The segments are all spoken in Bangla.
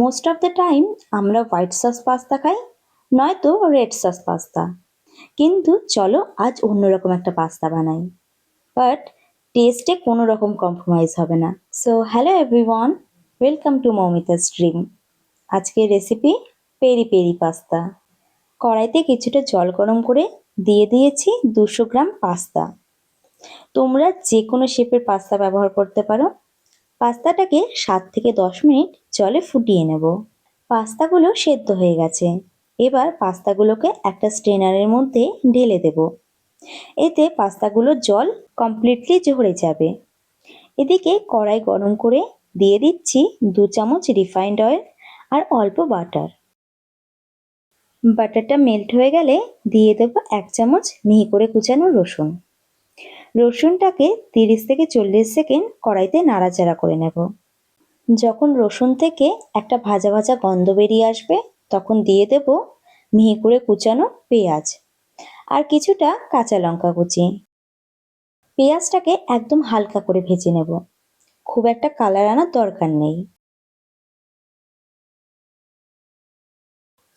মোস্ট অফ দ্য টাইম আমরা হোয়াইট সস পাস্তা খাই, নয়তো রেড সস পাস্তা কিন্তু চলো আজ অন্যরকম একটা পাস্তা বানাই। বাট টেস্টে কোনো রকম কম্প্রোমাইজ হবে না। So hello everyone welcome to Moumita's stream আজকের রেসিপি পেরি পেরি পাস্তা কড়াইতে কিছুটা জল গরম করে দিয়ে দিয়েছি দুশো গ্রাম পাস্তা তোমরা যে কোনো শেপের পাস্তা ব্যবহার করতে পারো। পাস্তাটাকে সাত থেকে দশ মিনিট জলে ফুটিয়ে নেব। পাস্তাগুলো সেদ্ধ হয়ে গেছে। এবার পাস্তাগুলোকে একটা স্ট্রেনারের মধ্যে ঢেলে দেব। এতে পাস্তাগুলোর জল কমপ্লিটলি ঝরে যাবে। এদিকে কড়াই গরম করে দিয়ে দিচ্ছি দু চামচ রিফাইন্ড অয়েল আর অল্প বাটার বাটারটা মেল্ট হয়ে গেলে দিয়ে দেবো এক চামচ মিহি করে কুচানো রসুন। রসুনটাকে তিরিশ থেকে চল্লিশ সেকেন্ড কড়াইতে নাড়াচাড়া করে নেব। যখন রসুন থেকে একটা ভাজা ভাজা গন্ধ বেরিয়ে আসবে, তখন দিয়ে দেব মিহি করে কুচানো পেঁয়াজ আর কিছুটা কাঁচা লঙ্কা কুচি। পেঁয়াজটাকে একদম হালকা করে ভেজে নেব। খুব একটা কালার আনার দরকার নেই।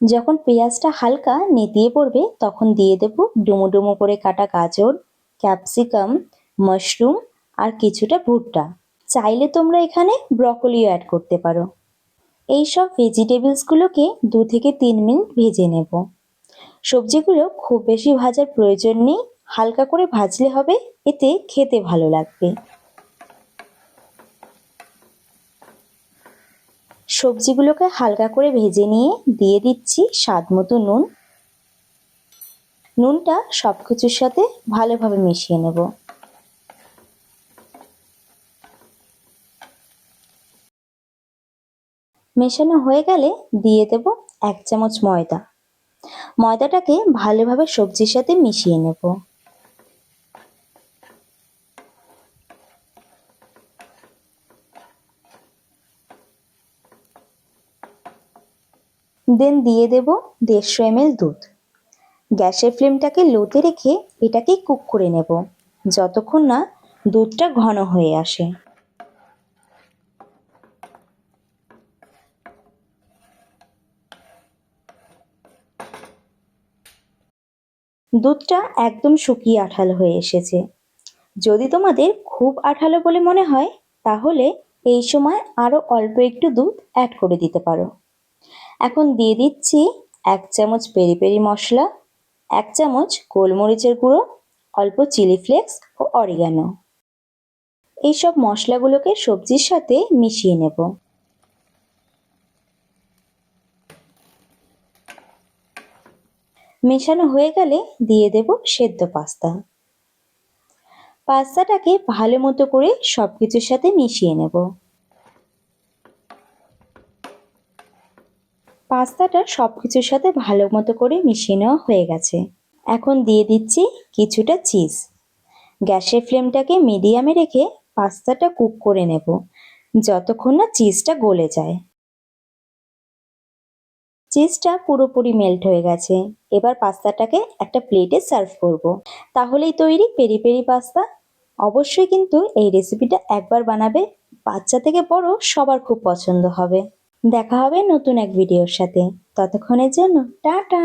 যখন পেঁয়াজটা হালকা নেতিয়ে পড়বে, তখন দিয়ে দেব ডুমো ডুমো করে কাটা গাজর ক্যাপসিকাম, মাশরুম আর কিছুটা ভুট্টা। চাইলে তোমরা এখানে ব্রকলিও অ্যাড করতে পারো। এই সব ভেজিটেবলসগুলোকে দু থেকে তিন মিনিট ভেজে নেব। সবজিগুলো খুব বেশি ভাজার প্রয়োজন নেই, হালকা করে ভাজলে হবে, এতে খেতে ভালো লাগবে। সবজিগুলোকে হালকা করে ভেজে নিয়ে দিয়ে দিচ্ছি স্বাদ মতো নুন। নুনটা সব কিছুর সাথে ভালোভাবে মিশিয়ে নেব। মেশানো হয়ে গেলে দিয়ে দেব এক চামচ ময়দা। ময়দাটাকে ভালোভাবে সবজির সাথে মিশিয়ে নেব। দেন দিয়ে দেব দেড়শো এমএল দুধ। গ্যাসের ফ্লেমটাকে লোতে রেখে এটাকে কুক করে নেব, যতক্ষণ না দুধটা ঘন হয়ে আসে। দুধটা একদম শুকিয়ে আঠালো হয়ে এসেছে। যদি তোমাদের খুব আঠালো বলে মনে হয়, তাহলে এই সময় আরও অল্প একটু দুধ অ্যাড করে দিতে পারো। এখন দিয়ে দিচ্ছি এক চামচ পেরি পেরি মশলা। এক চামচ গোলমরিচের গুঁড়ো, অল্প চিলি ফ্লেক্স ও অরিগানো। এইসব মশলাগুলোকে সবজির সাথে মিশিয়ে নেব। মেশানো হয়ে গেলে দিয়ে দেব সেদ্ধ পাস্তা। পাস্তাটাকে ভালো মতো করে সব কিছুর সাথে মিশিয়ে নেব। পাস্তাটা সব কিছুর সাথে ভালো মতো করে মিশিয়ে নেওয়া হয়ে গেছে। এখন দিয়ে দিচ্ছি কিছুটা চিজ। গ্যাসের ফ্লেমটাকে মিডিয়ামে রেখে পাস্তাটা কুক করে নেব, যতক্ষণ না চিজটা গলে যায়। চিজটা পুরোপুরি মেল্ট হয়ে গেছে। এবার পাস্তাটাকে একটা প্লেটে সার্ভ করব। তাহলেই তৈরি পেরি পেরি পাস্তা। অবশ্যই কিন্তু এই রেসিপিটা একবার বানাবে, বাচ্চা থেকে বড় সবার খুব পছন্দ হবে। দেখা হবে নতুন এক ভিডিওর সাথে। ততক্ষণের জন্য টাটা!